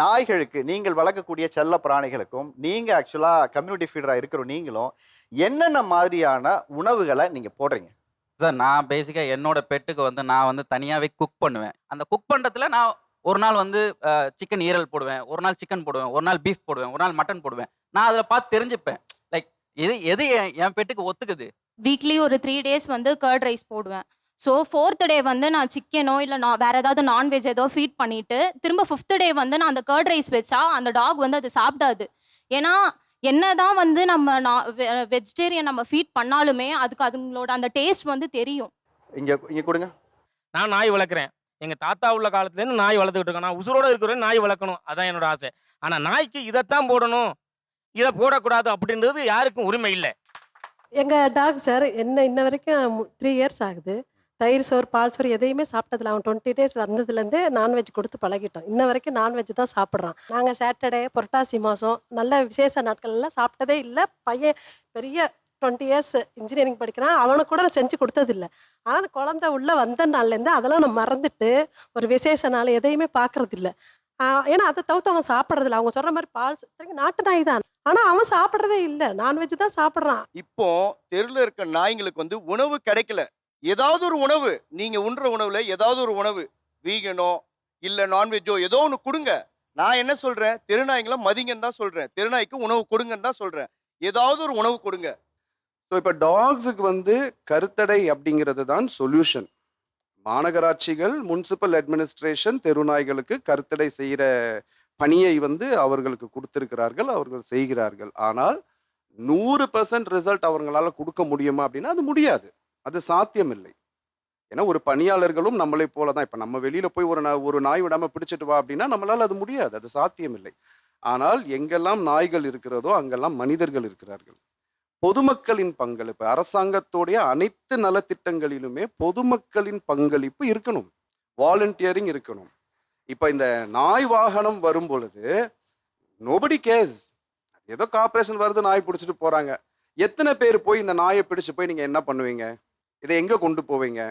நாய்களுக்கு நீங்கள் வளர்க்கக்கூடிய செல்ல பிராணிகளுக்கும் நீங்க ஆக்சுவலா கம்யூனிட்டி ஃபீடரா இருக்கிற நீங்களும் என்னென்ன மாதிரியான உணவுகளை நீங்க போடுறீங்க? சார் நான் பேசிக்காக என்னோட பெட்டுக்கு வந்து நான் வந்து தனியாகவே குக் பண்ணுவேன். அந்த குக் பண்ணுறதுல நான் ஒரு நாள் வந்து சிக்கன் ஈரல் போடுவேன் ஒரு நாள் சிக்கன் போடுவேன் ஒரு நாள் பீஃப் போடுவேன் ஒரு நாள் மட்டன் போடுவேன். நான் அதில் பார்த்து தெரிஞ்சுப்பேன். லைக் எது எது என் என் பெட்டுக்கு ஒத்துக்குது? வீக்லி ஒரு த்ரீ டேஸ் வந்து கர்ட் ரைஸ் போடுவேன். ஸோ ஃபோர்த் டே வந்து நான் சிக்கனோ இல்லை நான் வேற ஏதாவது நான்வெஜ் ஏதோ ஃபீட் பண்ணிட்டு திரும்ப ஃபிஃப்த் டே வந்து நான் அந்த கர்ட் ரைஸ் வச்சா அந்த டாக் வந்து அது சாப்பிடாது. ஏன்னா என்னதான் வந்து நம்ம வெஜிடேரியன் நம்ம ஃபீட் பண்ணாலுமே அதுக்கு அதுங்களோட அந்த டேஸ்ட் வந்து தெரியும். இங்க இங்க கொடுங்க. நான் நாய் வளர்க்குறேன். எங்கள் தாத்தா உள்ள காலத்துலேருந்து நாய் வளர்த்துக்கிட்டு இருக்கேன் நான் உசுரோட இருக்கிற நாய் வளர்க்கணும். அதான் என்னோட ஆசை. ஆனால் நாய்க்கு இதைத்தான் போடணும். இதை போடக்கூடாது அப்படின்றது யாருக்கும் உரிமை இல்லை. எங்கள் டாக் சார் என்ன இன்ன வரைக்கும் த்ரீ இயர்ஸ் ஆகுது. தயிர் சோறு பால் சோறு எதையுமே சாப்பிட்டதில்ல. அவன் டுவெண்ட்டி டேஸ் வந்ததுலேருந்து நான்வெஜ் கொடுத்து பழகிட்டோம் இன்ன வரைக்கும் நான்வெஜ் தான் சாப்பிட்றான். நாங்கள் சாட்டர்டே புரட்டாசி மாதம் நல்ல விசேஷ நாட்கள் எல்லாம் சாப்பிட்டதே இல்லை. பையன் பெரிய டுவெண்ட்டி இயர்ஸ் இன்ஜினியரிங் படிக்கிறான். அவனுக்கு கூட நான் செஞ்சு கொடுத்ததில்ல. ஆனால் அந்த குழந்தை உள்ளே வந்த நாள்லேருந்து அதெல்லாம் நான் மறந்துட்டு ஒரு விசேஷ நாள் எதையுமே பார்க்கறதில்ல. ஏன்னா அதை தவிர்த்து அவன் சாப்பிட்றதில்ல. அவங்க சொல்கிற மாதிரி பால் நாட்டு நாய் தான். ஆனால் அவன் சாப்பிட்றதே இல்லை. நான்வெஜ் தான் சாப்பிட்றான். இப்போ தெருவில் இருக்க நாய்ங்களுக்கு வந்து உணவு கிடைக்கல. ஏதாவது ஒரு உணவு நீங்கள் உண்ற உணவில் ஏதாவது ஒரு உணவு வீகனோ இல்லை நான்வெஜ்ஜோ ஏதோ ஒன்று கொடுங்க. நான் என்ன சொல்கிறேன் தெருநாய்களை மதிங்கன்னு தான் சொல்கிறேன் தெருநாய்க்கு உணவு கொடுங்கன்னு தான் சொல்கிறேன் ஏதாவது ஒரு உணவு கொடுங்க. ஸோ இப்போ டாக்ஸுக்கு வந்து கருத்தடை அப்படிங்கிறது தான் சொல்யூஷன் மாநகராட்சிகள் முனிசிபல் அட்மினிஸ்ட்ரேஷன் தெருநாய்களுக்கு கருத்தடை செய்கிற பணியை வந்து அவர்களுக்கு கொடுத்துருக்கிறார்கள் அவர்கள் செய்கிறார்கள். ஆனால் நூறு பர்சன்ட் ரிசல்ட் அவங்களால கொடுக்க முடியுமா அப்படின்னா அது முடியாது. அது சாத்தியமில்லை. ஏன்னா ஒரு பணியாளர்களும் நம்மளை போல தான் இப்போ நம்ம வெளியில் போய் ஒரு ஒரு நாய் விடாமல் பிடிச்சிட்டு வா அப்படின்னா நம்மளால் அது முடியாது. அது சாத்தியமில்லை. ஆனால் எங்கெல்லாம் நாய்கள் இருக்கிறதோ அங்கெல்லாம் மனிதர்கள் இருக்கிறார்கள். பொதுமக்களின் பங்களிப்பு அரசாங்கத்துடைய அனைத்து நலத்திட்டங்களிலுமே பொதுமக்களின் பங்களிப்பு இருக்கணும். வாலண்டியரிங் இருக்கணும். இப்போ இந்த நாய் வாகனம் வரும் பொழுது நோபடி கேஸ் ஏதோ கார்பரேஷன் வருது நாய் பிடிச்சிட்டு போகிறாங்க எத்தனை பேர் போய் இந்த நாயை பிடிச்சு போய் நீங்கள் என்ன பண்ணுவீங்க? இதை எங்கே கொண்டு போவீங்க?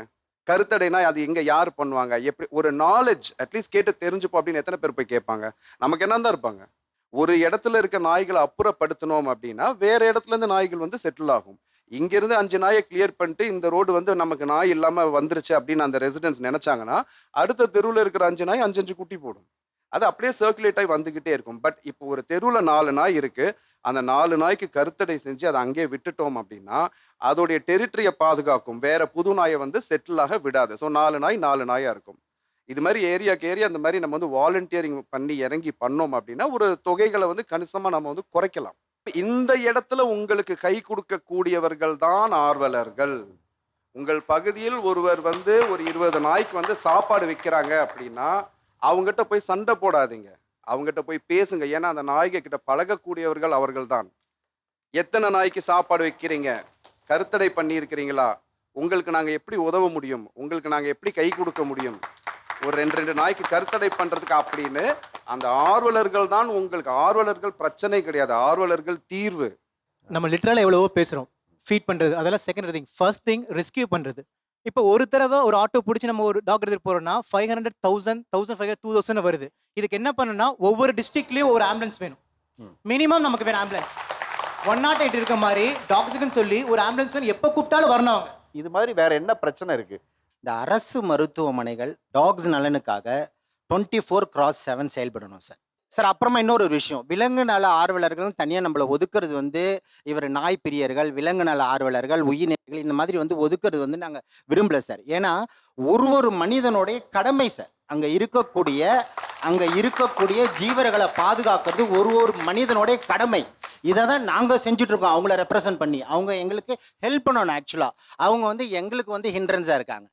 கருத்தடைனா அது எங்கே யார் பண்ணுவாங்க? எப்படி ஒரு நாலேஜ் அட்லீஸ்ட் கேட்டு தெரிஞ்சுப்போம் அப்படின்னு எத்தனை பேர் போய் கேட்பாங்க? நமக்கு என்ன தான் இருப்பாங்க? ஒரு இடத்துல இருக்க நாய்களை அப்புறப்படுத்தினோம் அப்படின்னா வேற இடத்துல இருந்து நாய்கள் வந்து செட்டில் ஆகும். இங்கிருந்து அஞ்சு நாயை கிளியர் பண்ணிட்டு இந்த ரோடு வந்து நமக்கு நாய் இல்லாமல் வந்துருச்சு அப்படின்னு அந்த ரெசிடென்ட்ஸ் நினைச்சாங்கன்னா அடுத்த தெருவில் இருக்கிற அஞ்சு நாய் அஞ்சு அஞ்சு குட்டி போடும். அது அப்படியே சர்க்குலேட் ஆகி வந்துக்கிட்டே இருக்கும். பட் இப்போ ஒரு தெருவில் நாலு நாய் இருக்குது அந்த நாலு நாய்க்கு கருத்தடை செஞ்சு அதை அங்கேயே விட்டுட்டோம் அப்படின்னா அதோடைய டெரிட்டரியை பாதுகாக்கும். வேற புது நாயை வந்து செட்டிலாக விடாது. ஸோ நாலு நாய் நாலு நாயாக இருக்கும். இது மாதிரி ஏரியாக்கு ஏரியா அந்த மாதிரி நம்ம வந்து வாலண்டியரிங் பண்ணி இறங்கி பண்ணோம் அப்படின்னா ஒரு தொகைகளை வந்து கணிசமாக நம்ம வந்து குறைக்கலாம். இந்த இடத்துல உங்களுக்கு கை கொடுக்கக்கூடியவர்கள் தான் ஆர்வலர்கள். உங்கள் பகுதியில் ஒருவர் வந்து ஒரு இருபது நாய்க்கு வந்து சாப்பாடு விற்கிறாங்க அப்படின்னா அவங்ககிட்ட போய் சண்டை போடாதீங்க. அவங்ககிட்ட போய் பேசுங்க. ஏன்னா அந்த நாய்க கிட்ட பழகக்கூடியவர்கள் அவர்கள் தான் எத்தனை நாய்க்கு சாப்பாடு வைக்கிறீங்க? கருத்தடை பண்ணியிருக்கிறீங்களா? உங்களுக்கு நாங்கள் எப்படி உதவ முடியும்? உங்களுக்கு நாங்கள் எப்படி கை கொடுக்க முடியும்? ஒரு ரெண்டு ரெண்டு நாய்க்கு கருத்தடை பண்ணுறதுக்கு அப்படின்னு அந்த ஆர்வலர்கள் தான் உங்களுக்கு ஆர்வலர்கள் பிரச்சனை கிடையாது. ஆர்வலர்கள் தீர்வு. நம்ம லிட்டரலாக எவ்வளவோ பேசுகிறோம் ஃபீட் பண்ணுறது அதெல்லாம் second thing first thing rescue பண்ணுறது இப்போ ஒரு தடவை ஒரு ஆட்டோ பிடிச்சி நம்ம ஒரு டாக் எடுத்துகிட்டு போகிறோம்னா five hundred thousand thousand five two thousand வருது. இதுக்கு என்ன பண்ணணும்னா ஒவ்வொரு டிஸ்ட்ரிக்ட்லேயும் ஒரு ஆம்புலன்ஸ் வேணும். மினிமம் நமக்கு வேணும் ஆம்புலன்ஸ் ஒன் நாட் எயிட் இருக்க மாதிரி டாக்ஸுக்குன்னு சொல்லி ஒரு ஆம்புலன்ஸ் வேணும். எப்போ கூப்பிட்டாலும் வரணும் அவங்க. இது மாதிரி வேற என்ன பிரச்சனை இருக்கு? இந்த அரசு மருத்துவமனைகள் டாக்ஸ் நலனுக்காக டுவெண்ட்டி ஃபோர் கிராஸ் செவன் செயல்படணும் சார். சார் அப்புறமா இன்னொரு ஒரு விஷயம். விலங்கு நல ஆர்வலர்களும் தனியாக நம்மளை ஒதுக்குறது வந்து இவர் நாய் பிரியர்கள் விலங்கு நல ஆர்வலர்கள் உயிரினர்கள் இந்த மாதிரி வந்து ஒதுக்குறது வந்து நாங்கள் விரும்பல சார். ஏன்னா ஒரு ஒரு மனிதனுடைய கடமை சார். அங்கே இருக்கக்கூடிய அங்கே இருக்கக்கூடிய ஜீவர்களை பாதுகாக்கிறது ஒரு ஒரு மனிதனுடைய கடமை. இதை தான் நாங்கள் செஞ்சுட்ருக்கோம் அவங்கள ரெப்ரசன்ட் பண்ணி. அவங்க எங்களுக்கு ஹெல்ப் பண்ணணும் ஆக்சுவலாக அவங்க வந்து எங்களுக்கு வந்து ஹிண்ட்ரன்ஸாக இருக்காங்க.